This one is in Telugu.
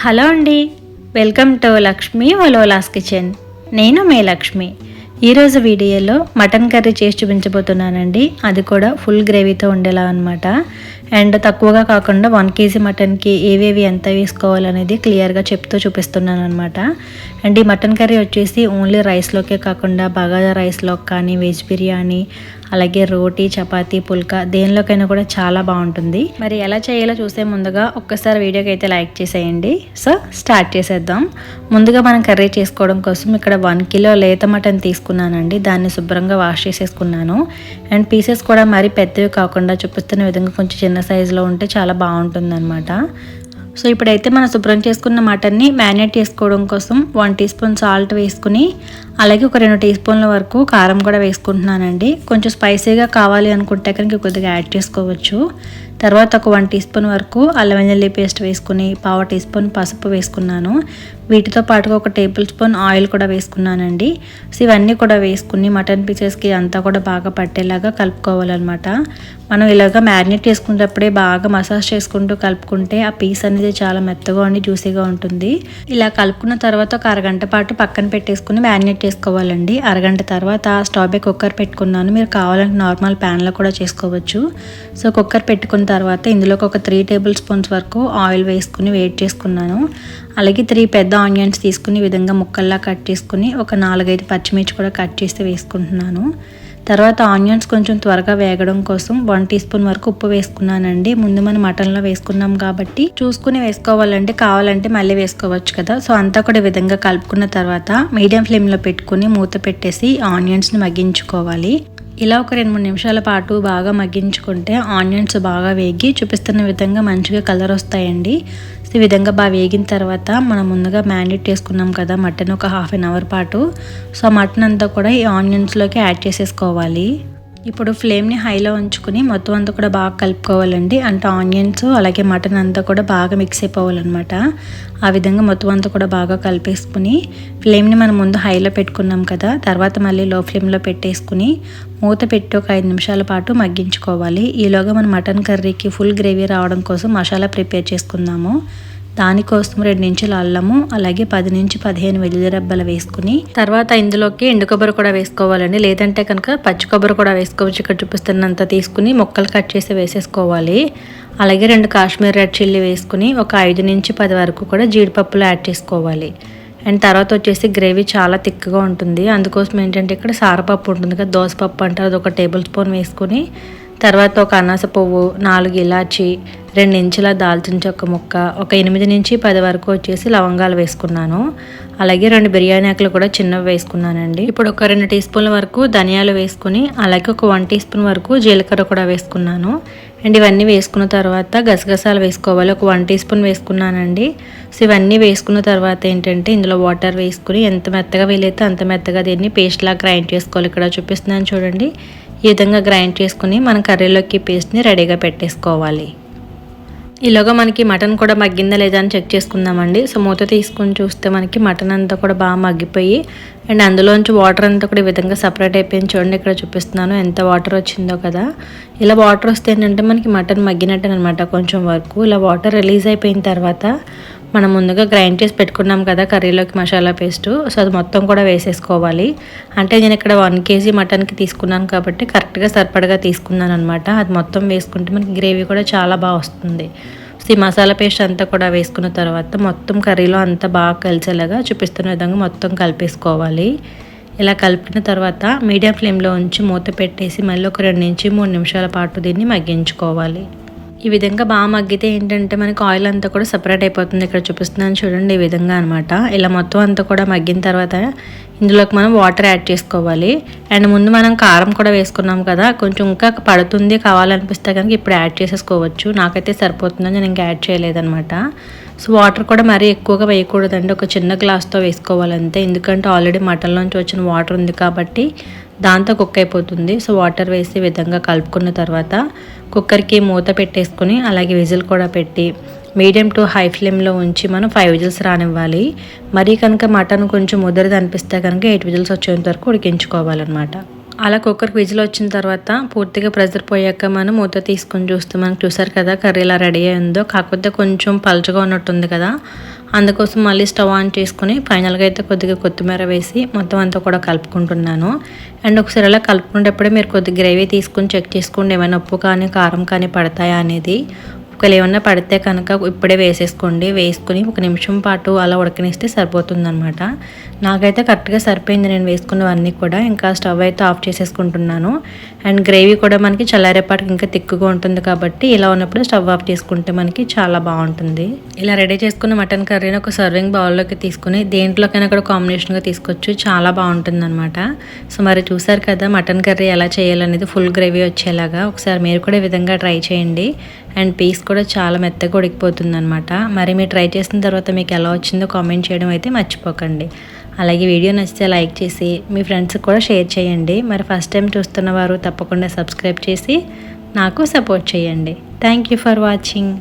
హలో అండి. వెల్కమ్ టు లక్ష్మి వలోలాస్ కిచెన్. నేను మే లక్ష్మి. ఈరోజు వీడియోలో మటన్ కర్రీ చేసి చూపించబోతున్నానండి. అది కూడా ఫుల్ గ్రేవీతో ఉండేలా అనమాట అండ్ తక్కువగా కాకుండా వన్ కేజీ మటన్కి ఏవేవి ఎంత వేసుకోవాలనేది క్లియర్గా చెప్తూ చూపిస్తున్నాను అనమాట అండ్ ఈ మటన్ కర్రీ వచ్చేసి ఓన్లీ రైస్లోకే కాకుండా బగాదా రైస్లో కానీ వెజ్ బిర్యానీ అలాగే రోటీ చపాతీ పుల్కా దేనిలోకైనా కూడా చాలా బాగుంటుంది. మరి ఎలా చేయాలో చూసే ముందుగా ఒక్కసారి వీడియోకి అయితే లైక్ చేసేయండి. సో స్టార్ట్ చేసేద్దాం. ముందుగా మనం కర్రీ చేసుకోవడం కోసం ఇక్కడ వన్ కిలో లేత మటన్ తీసుకున్నానండి దాన్ని శుభ్రంగా వాష్ చేసేసుకున్నాను. అండ్ పీసెస్ కూడా మరీ పెద్దవి కాకుండా చూపిస్తున్న విధంగా కొంచెం చిన్న సైజులో ఉంటే చాలా బాగుంటుంది అనమాట సో ఇప్పుడైతే మనం శుభ్రం చేసుకున్న మటన్ని మ్యారినేట్ చేసుకోవడం కోసం వన్ టీ స్పూన్ సాల్ట్ వేసుకుని అలాగే ఒక రెండు టీ స్పూన్ల వరకు కారం కూడా వేసుకుంటున్నానండి. కొంచెం స్పైసీగా కావాలి అనుకుంటే కనుక కొద్దిగా యాడ్ చేసుకోవచ్చు. తర్వాత ఒక వన్ టీ స్పూన్ వరకు అల్లం వెల్లుల్లి పేస్ట్ వేసుకుని పావు టీ స్పూన్ పసుపు వేసుకున్నాను. వీటితో పాటుగా ఒక టేబుల్ స్పూన్ ఆయిల్ కూడా వేసుకున్నానండి. సో ఇవన్నీ కూడా వేసుకుని మటన్ పీసెస్కి అంతా కూడా బాగా పట్టేలాగా కలుపుకోవాలన్నమాట. మనం ఇలాగ మ్యారినేట్ చేసుకునేటప్పుడే బాగా మసాజ్ చేసుకుంటూ కలుపుకుంటే ఆ పీస్ అనేది చాలా మెత్తగా ఉండి జ్యూసీగా ఉంటుంది. ఇలా కలుపుకున్న తర్వాత ఒక అరగంట పాటు పక్కన పెట్టేసుకుని మ్యారినేట్ చేసుకోవాలండి. అరగంట తర్వాత స్టవ్ కుక్కర్ పెట్టుకున్నాను. మీరు కావాలంటే నార్మల్ ప్యాన్లో కూడా చేసుకోవచ్చు. సో కుక్కర్ పెట్టుకున్న తర్వాత ఇందులోకి ఒక త్రీ టేబుల్ స్పూన్స్ వరకు ఆయిల్ వేసుకుని వేట్ చేసుకున్నాను. అలాగే త్రీ పెద్ద ఆనియన్స్ తీసుకుని విధంగా ముక్కల్లా కట్ చేసుకుని ఒక నాలుగైదు పచ్చిమిర్చి కూడా కట్ చేసి వేసుకుంటున్నాను. తర్వాత ఆనియన్స్ కొంచెం త్వరగా వేగడం కోసం వన్ టీ స్పూన్ వరకు ఉప్పు వేసుకున్నానండి. ముందు మనం మటన్లో వేసుకున్నాం కాబట్టి చూసుకుని వేసుకోవాలంటే కావాలంటే మళ్ళీ వేసుకోవచ్చు కదా. సో అంతా కూడా విధంగా కలుపుకున్న తర్వాత మీడియం ఫ్లేమ్లో పెట్టుకుని మూత పెట్టేసి ఆనియన్స్ని మగ్గించుకోవాలి. ఇలా ఒక రెండు మూడు నిమిషాల పాటు బాగా మగ్గించుకుంటే ఆనియన్స్ బాగా వేగి చూపిస్తున్న విధంగా మంచిగా కలర్ వస్తాయండి. ఈ విధంగా బాగా వేగిన తర్వాత మనం ముందుగా మ్యాండేట్ చేసుకున్నాం కదా మటన్ ఒక హాఫ్ అన్ అవర్ పాటు. సో మటన్ అంతా కూడా ఈ ఆనియన్స్లోకి యాడ్ చేసేసుకోవాలి. ఇప్పుడు ఫ్లేమ్ని హైలో ఉంచుకుని మొత్తం అంతా కూడా బాగా కలుపుకోవాలండి. అంటే ఆనియన్స్ అలాగే మటన్ అంతా కూడా బాగా మిక్స్ అయిపోవాలన్నమాట. ఆ విధంగా మొత్తం అంతా కూడా బాగా కలిపేసుకుని ఫ్లేమ్ని మనం ముందు హైలో పెట్టుకున్నాం కదా తర్వాత మళ్ళీ లో ఫ్లేమ్లో పెట్టేసుకుని మూత పెట్టి ఒక ఐదు నిమిషాల పాటు మగ్గించుకోవాలి. ఈలోగా మన మటన్ కర్రీకి ఫుల్ గ్రేవీ రావడం కోసం మసాలా ప్రిపేర్ చేసుకుందాము. దానికోసం రెండు ఇంచుల అల్లము అలాగే పది నుంచి పదిహేను వెల్లుల్లి రెబ్బలు వేసుకుని తర్వాత ఇందులోకి ఎండు కొబ్బరి కూడా వేసుకోవాలండి. లేదంటే కనుక పచ్చి కొబ్బరి కూడా వేసుకోవచ్చు. ఇక్కడ చూపిస్తున్నంత తీసుకుని ముక్కలు కట్ చేసి వేసేసుకోవాలి. అలాగే రెండు కాశ్మీర్ రెడ్ చిల్లీ వేసుకుని ఒక ఐదు నుంచి పది వరకు కూడా జీడిపప్పులు యాడ్ చేసుకోవాలి. అండ్ తర్వాత వచ్చేసి గ్రేవీ చాలా థిక్గా ఉంటుంది. అందుకోసం ఏంటంటే ఇక్కడ సారపప్పు ఉంటుంది కదా దోసపప్పు అంటారు. అది ఒక టేబుల్ స్పూన్ వేసుకుని తర్వాత ఒక అనాస పువ్వు నాలుగు ఇలాచి రెండు ఇంచుల దాల్చిన చెక్క ముక్క ఒక ఎనిమిది నుంచి పది వరకు వచ్చేసి లవంగాలు వేసుకున్నాను. అలాగే రెండు బిర్యానీ ఆకులు కూడా చిన్నవి వేసుకున్నానండి. ఇప్పుడు ఒక రెండు టీ స్పూన్ల వరకు ధనియాలు వేసుకుని అలాగే ఒక వన్ టీ స్పూన్ వరకు జీలకర్ర కూడా వేసుకున్నాను. అండ్ ఇవన్నీ వేసుకున్న తర్వాత గసగసాలు వేసుకోవాలి. ఒక వన్ టీ స్పూన్ వేసుకున్నానండి. సో ఇవన్నీ వేసుకున్న తర్వాత ఏంటంటే ఇందులో వాటర్ వేసుకుని ఎంత మెత్తగా వీలైతే అంత మెత్తగా దీన్ని పేస్ట్లా గ్రైండ్ చేసుకోవాలి. ఇక్కడ చూపిస్తున్నాను చూడండి. ఈ విధంగా గ్రైండ్ చేసుకుని మనం కర్రీలోకి పేస్ట్ని రెడీగా పెట్టేసుకోవాలి. ఈలోగా మనకి మటన్ కూడా మగ్గిందా లేదా అని చెక్ చేసుకుందామండి. సో మూత తీసుకుని చూస్తే మనకి మటన్ అంతా కూడా బాగా మగ్గిపోయి అండ్ అందులోంచి వాటర్ అంతా కూడా ఈ విధంగా సపరేట్ అయిపోయింది చూడండి ఇక్కడ చూపిస్తున్నాను ఎంత వాటర్ వచ్చిందో కదా. ఇలా వాటర్ వస్తే ఏంటంటే మనకి మటన్ మగ్గినట్టు అనమాట కొంచెం వరకు. ఇలా వాటర్ రిలీజ్ అయిపోయిన తర్వాత మనం ముందుగా గ్రైండ్ చేసి పెట్టుకున్నాం కదా కర్రీలోకి మసాలా పేస్ట్. సో అది మొత్తం కూడా వేసేసుకోవాలి. అంటే నేను ఇక్కడ వన్ కేజీ మటన్కి తీసుకున్నాను కాబట్టి కరెక్ట్గా సరిపడగా తీసుకున్నాను అనమాట అది మొత్తం వేసుకుంటే మనకి గ్రేవీ కూడా చాలా బాగా వస్తుంది. సో ఈ మసాలా పేస్ట్ అంతా కూడా వేసుకున్న తర్వాత మొత్తం కర్రీలో అంతా బాగా కలిసేలాగా చూపిస్తున్న విధంగా మొత్తం కలిపేసుకోవాలి. ఇలా కలిపిన తర్వాత మీడియం ఫ్లేమ్లో ఉంచి మూత పెట్టేసి మళ్ళీ ఒక రెండు నుంచి మూడు నిమిషాల పాటు దీన్ని మగ్గించుకోవాలి. ఈ విధంగా బాగా మగ్గితే ఏంటంటే మనకి ఆయిల్ అంతా కూడా సపరేట్ అయిపోతుంది. ఇక్కడ చూపిస్తున్నాను చూడండి ఈ విధంగా అనమాట ఇలా మొత్తం అంతా కూడా మగ్గిన తర్వాత ఇందులోకి మనం వాటర్ యాడ్ చేసుకోవాలి. అండ్ ముందు మనం కారం కూడా వేసుకున్నాం కదా కొంచెం ఇంకా పడుతుంది కావాలనిపిస్తే కనుక ఇప్పుడు యాడ్ చేసేసుకోవచ్చు. నాకైతే సరిపోతుందని నేను ఇంకా యాడ్ చేయలేదనమాట సో వాటర్ కూడా మరీ ఎక్కువగా వేయకూడదండి. ఒక చిన్న గ్లాస్తో వేసుకోవాలంతే. ఎందుకంటే ఆల్రెడీ మటన్లోంచి వచ్చిన వాటర్ ఉంది కాబట్టి దాంతో కుక్ అయిపోతుంది. సో వాటర్ వేసి విధంగా కలుపుకున్న తర్వాత కుక్కర్కి మూత పెట్టేసుకుని అలాగే విజిల్ కూడా పెట్టి మీడియం టు హై ఫ్లేమ్లో ఉంచి మనం ఫైవ్ విజిల్స్ రానివ్వాలి. మరీ కనుక మటన్ కొంచెం ముదరిది అనిపిస్తే కనుక ఎయిట్ విజిల్స్ వచ్చేంత వరకు ఉడికించుకోవాలన్నమాట. అలా కుక్కర్కి విజిల్ వచ్చిన తర్వాత పూర్తిగా ప్రెజర్ పోయాక మనం మూత తీసుకొని చూస్తే మనకు చూసారు కదా కర్రీ ఇలా రెడీ అయిందో కాకపోతే కొంచెం పలుచగా ఉన్నట్టుంది కదా. అందుకోసం మళ్ళీ స్టవ్ ఆన్ చేసుకుని ఫైనల్గా అయితే కొద్దిగా కొత్తిమీర వేసి మొత్తం అంతా కూడా కలుపుకుంటున్నాను. అండ్ ఒకసారి అలా కలుపుకునేటప్పుడే మీరు కొద్దిగా గ్రేవీ తీసుకుని చెక్ చేసుకోండి. ఏమైనా ఉప్పు కానీ కారం కానీ పడతాయా అనేది. ఒకవేళ ఏమన్నా పడితే కనుక ఇప్పుడే వేసేసుకోండి. వేసుకుని ఒక నిమిషం పాటు అలా ఉడకనిస్తే సరిపోతుందనమాట నాకైతే కరెక్ట్గా సరిపోయింది. నేను వేసుకున్నవన్నీ కూడా ఇంకా స్టవ్ అయితే ఆఫ్ చేసేసుకుంటున్నాను. అండ్ గ్రేవీ కూడా మనకి చల్లారేపాటికి ఇంకా తిక్కుగా ఉంటుంది కాబట్టి ఇలా ఉన్నప్పుడు స్టవ్ ఆఫ్ చేసుకుంటే మనకి చాలా బాగుంటుంది. ఇలా రెడీ చేసుకున్న మటన్ కర్రీని ఒక సర్వింగ్ బౌల్లోకి తీసుకుని దేంట్లోకైనా కూడా కాంబినేషన్గా తీసుకోవచ్చు. చాలా బాగుంటుంది అనమాట సో మరి చూసారు కదా మటన్ కర్రీ ఎలా చేయాలనేది ఫుల్ గ్రేవీ వచ్చేలాగా. ఒకసారి మీరు కూడా ఈ విధంగా ట్రై చేయండి. అండ్ పీస్ కూడా చాలా మెత్తగా ఉడికిపోతుంది అనమాట మరి మీరు ట్రై చేసిన తర్వాత మీకు ఎలా వచ్చిందో కామెంట్ చేయడం అయితే మర్చిపోకండి. అలాగే వీడియో నచ్చితే లైక్ చేసి మీ ఫ్రెండ్స్కి కూడా షేర్ చేయండి. మరి ఫస్ట్ టైం చూస్తున్న వారు తప్పకుండా సబ్స్క్రైబ్ చేసి నాకు సపోర్ట్ చేయండి. Thank you for watching